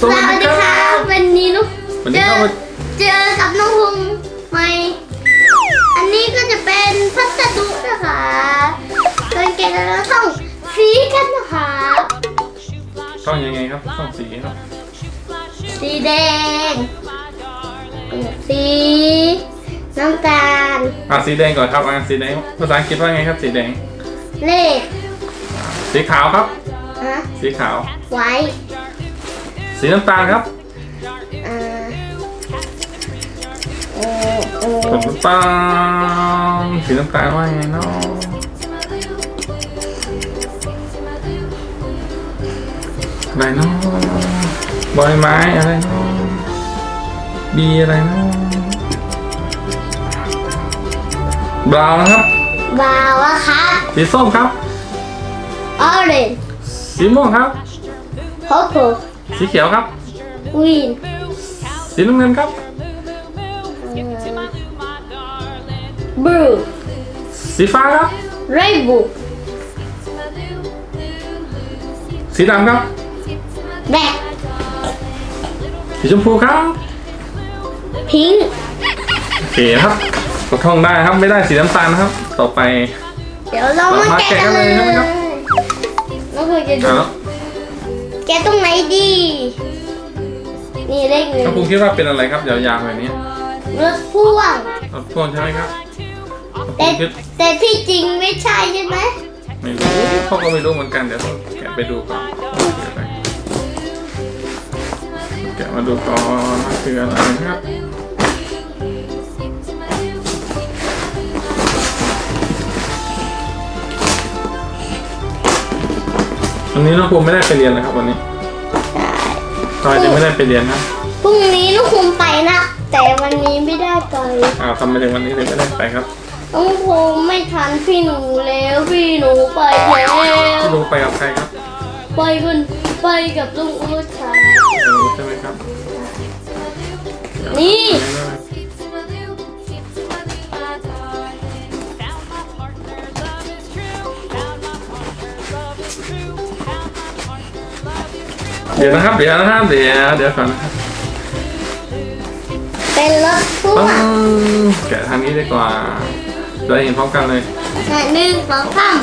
สวัสดีครับวันนี้นุกวันเจนี้อเข้ามาเจอกับน้องพุงใหม่ อันนี้ก็จะเป็นพัสดุนะคะเกินเกณฑ์แล้วต้องสีกันนะคะต้องยังไงครับต้องสีครับ สีแดง สีน้ำตาล อะสีแดงก่อนครับอะสีแดงภาษาอังกฤษว่าไงครับ สีแดง เลข สีขาวครับอะสีขาว ไว้ สีน้ำตาลครับอ่าเออเออสีน้ำตาลสีน้ำตาลว่าไงเนาะอะไรเนาะใบไม้อะไรเนาะบีอะไรเนาะบราวน์นะครับบาวอะครับสีส้มครับ orange สีม่วงครับ purple สีเขียวครับ green สีน้ำเงินครับ blue สีฟ้าครับ rainbow สีดำครับ black สีชมพูครับ pink โอเคครับกดท่องได้ครับ ไม่ได้สีน้ำตาลนะครับ ต่อไป เดี๋ยวเรามามาแกะกันเลยแกะกันเลยนะครับน้องเคยจะดูอะ แล้วแกะตรงไหนดี นี่เลขหนึ่งถ้าคุณคิดว่าเป็นอะไรครับยาวๆแบบนี้รถพ่วงรถพ่วงใช่ไหมครับถ้าแต่คุณคิดแต่ที่จริงไม่ใช่ใช่ไหมไม่รู้เขาก็ไม่รู้เหมือนกันเดี๋ยวแกะไปดูก่อนเดี๋ยวไปแกะมาดูก่อนว่าคืออะไรนะครับ วันนี้น้องภูมิไม่ได้ไปเรียนนะครับวันนี้ทำไมถึงไม่ได้ไปเรียนนะพรุ่งนี้ลูกคุมไปนะ แต่วันนี้ไม่ได้ไปอ้าวทำไมถึงวันนี้ถึงไม่ได้ไปครับน้องภูมิไม่ทันพี่หนูแล้วพี่หนูไปแล้วพี่ลุงไปกับใครครับ ไปกันไปกับลุงอุชารู้ใช่ไหมครับ นี่ เดี๋ยวนะครับ เดี๋ยวนะครับ เดี๋ยว เดี๋ยวก่อนนะครับเป็นรถพ่วปึ้งงแกะทางนี้ดีกว่าจะได้เห็นพร้อมกันเลยอะหนึ่งสองสาม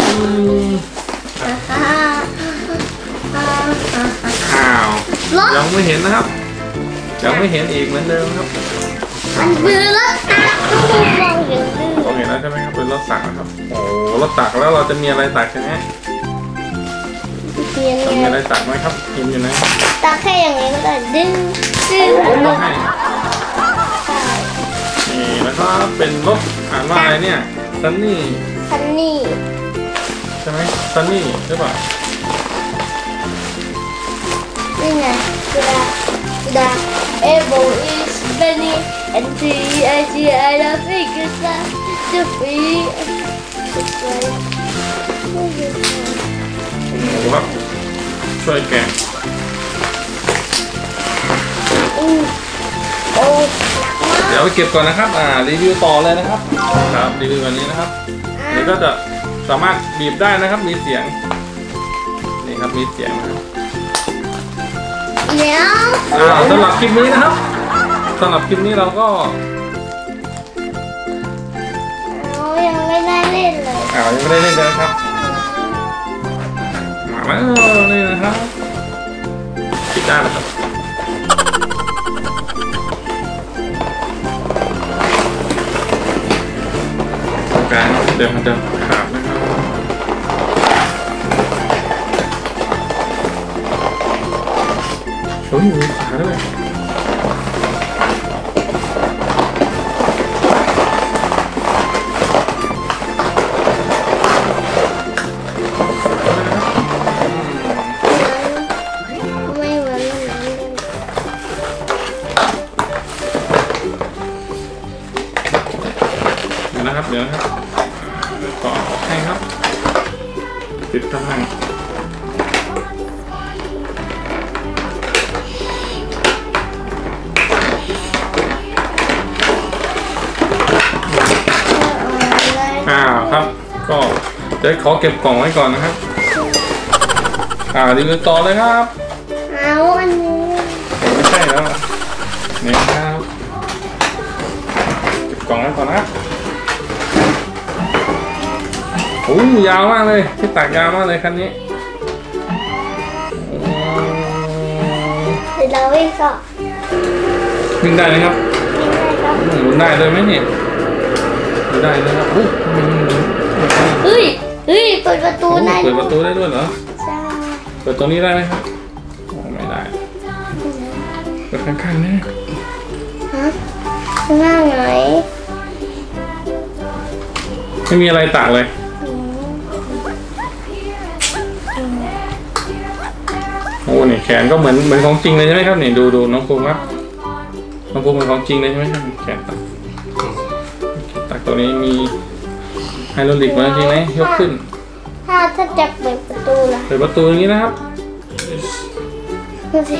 อืมอ่าฮ่าอ่าอ่าอ่าอ้าว รถยังไม่เห็นนะครับ ยังไม่เห็นอีกเหมือนเดิมครับมันคือรถตักทุกคนมองเห็นดื้อผมเห็นแล้วใช่ไหมครับเป็นรถตักนะครับ โอ้รถตักแล้วเราจะมีอะไรตักใช่ไหม เทียนจะมีไงอะไรตักไหมครับกินอยู่ไหนตักแค่อย่างนี้ก็ได้ดึงดึงผมรต้องถให้นี่แล้วก็เป็นรถอ่านว่าอะไรเนี่ยซันนี่คันนี้ใช่ไหมซันนี่หรือเปล่านี่ไงกระดาษ able is many and T I G I love it is that to be โอ้โหครับ ช่วยแกะอู้โอ้หนักมากเดี๋ยวไปเก็บก่อนนะครับ อ่า รีวิวต่อเลยนะครับ ครับ รีวิววันนี้นะครับเดี๋ยวก็จะสามารถบีบได้นะครับ มีเสียง นี่ครับ มีเสียงนะครับเดี๋ยวอ่าสำหรับคลิปนี้นะครับสำหรับคลิปนี้เราก็เรายังไม่ได้เล่นเลยอ่ายังไม่ได้เล่นเลยนะครับมา แล้วนี่นะครับปิดได้แล้วครับตรงกลางเดี๋ยวมันจะขาดนะครับโอ้ย ดี๋ยวนะครับ เดี๋ยวนะครับต่อให้ครับติดข้งล่างอ้าวครับ ก็เดี๋ยวขอเก็บกล่องไว้ก่อนนะครับ อ่ารีวิวต่อเลยครับ เอาอันนี้แล้วนี่ครับ เก็บกล่องแล้ก่อนนะครับ โอ้ยาวมากเลยที่ตักยาวมากเลยคันนี้โอ้เดี๋ยวเราวิ่งต่อวิ่งได้ไหมครับวิ่งได้ครับหมุนได้เลยไหมเนี่ยหมุนได้เลยครับโอ้ยทำไมมันหมุนเฮ้ยเฮ้ยเปิดประตูโอ้ได้เปิดประตูได้ด้วยเหรอใช่เปิดตรงนี้ได้ไหมครับโอ้ไม่ได้เปิดข้างๆนี่ฮะข้างหน้าไหนไม่มีอะไรตักเลย โอ้เนี่ยแขนก็เหมือนเหมือนของจริงเลยใช่ไหมครับนี่ดูดูน้องภูมิครับน้องภูมิเหมือนของจริงเลยใช่ไหมครับแขนตักตักตัวนี้มีไฮโดรลิกมาจริงไหมยกขึ้น ถ้าถ้าจะเปิดประตูล่ะเปิดประตูอย่างนี้นะครับดูสิ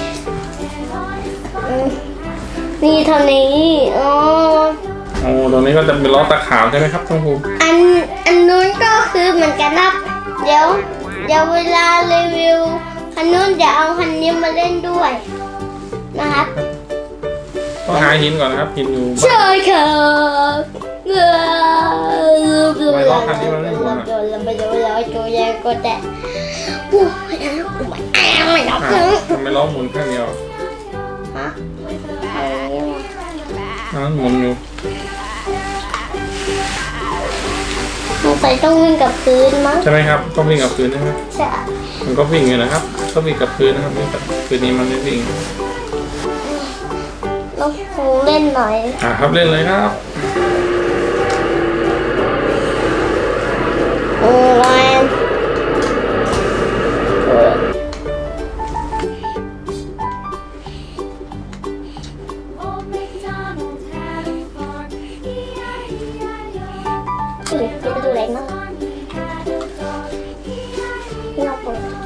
อืมนี่เท่านี้อ๋อโอ้ตรงนี้ก็จะเป็นล้อตะขาวใช่ไหมครับน้องภูมิอันอันนู้นก็คือเหมือนกันครับเดี๋ยวเดี๋ยวเวลารีวิว คันนู้นจะเอาคันนี้มาเล่นด้วย นะครับต้องหาหินก่อนนะครับหินอยู่บ้าน ใช่ครับเงือไม่ล้อคันนี้มันไม่หมุนอะโดนแล้วไปโดนแล้วตัวแยกก็แต่โอ้ยไม่แองไม่รับอ้าวเลยทำไมล้อหมุนข้างเดียวฮะอะไรเนี่ยอันนั้นหมุนอยู่ งสัยต้องวิ่งกับพื้นมั้งใช่ไหมครับต้องวิ่งกับพื้นใช่ไหมใช่มันก็วิ่งอยู่นะครับก็วิ่งกับพื้นนะครับวิ่งกับพื้นนี้มันไม่วิ่งต้องคงเล่นหน่อยอ่าครับเล่นเลยครับโอ้ย เฮ้ยจะดูอะไรมั้งไม่เอาเปิด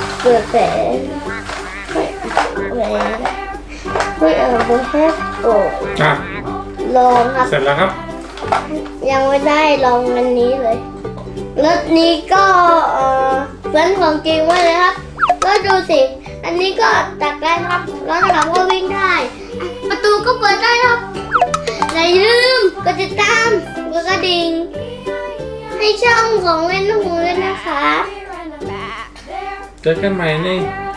อ๋ออ๋ออ๋ออ๋ออ๋อทำไมสว่างทำเป็นสะพานวิ่งโอ้อาบูเห็นไอ้อาบูเห็นโอ้อาบูโอ้อาบูเห็นไม่เห็นไม่อาบูเห็นโอ้อะ ลองครับ เสร็จแล้วครับ ยังไม่ได้ลองอันนี้เลยรถนี้ก็เออเหมือนของจริงมากเลยครับ ก็ดูสิ อันนี้ก็ตักได้ครับรถถังก็วิ่งได้ ประตูก็เปิดได้ครับอย่าลืมกดติดตามกดกระดิ่ง ให้ช่องของเล่นหูเลยนะคะ เจอกันใหม่ใน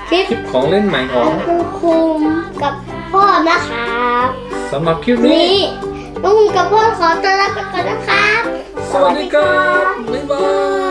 คลิปคลิปของเล่นใหม่ของคุณคุมกับพ่อนะครับสำหรับคลิปนี้นี่ลุงกับพ่อขอตัวลาไปก่อนนะครับ สวัสดีครับบ๊ายบาย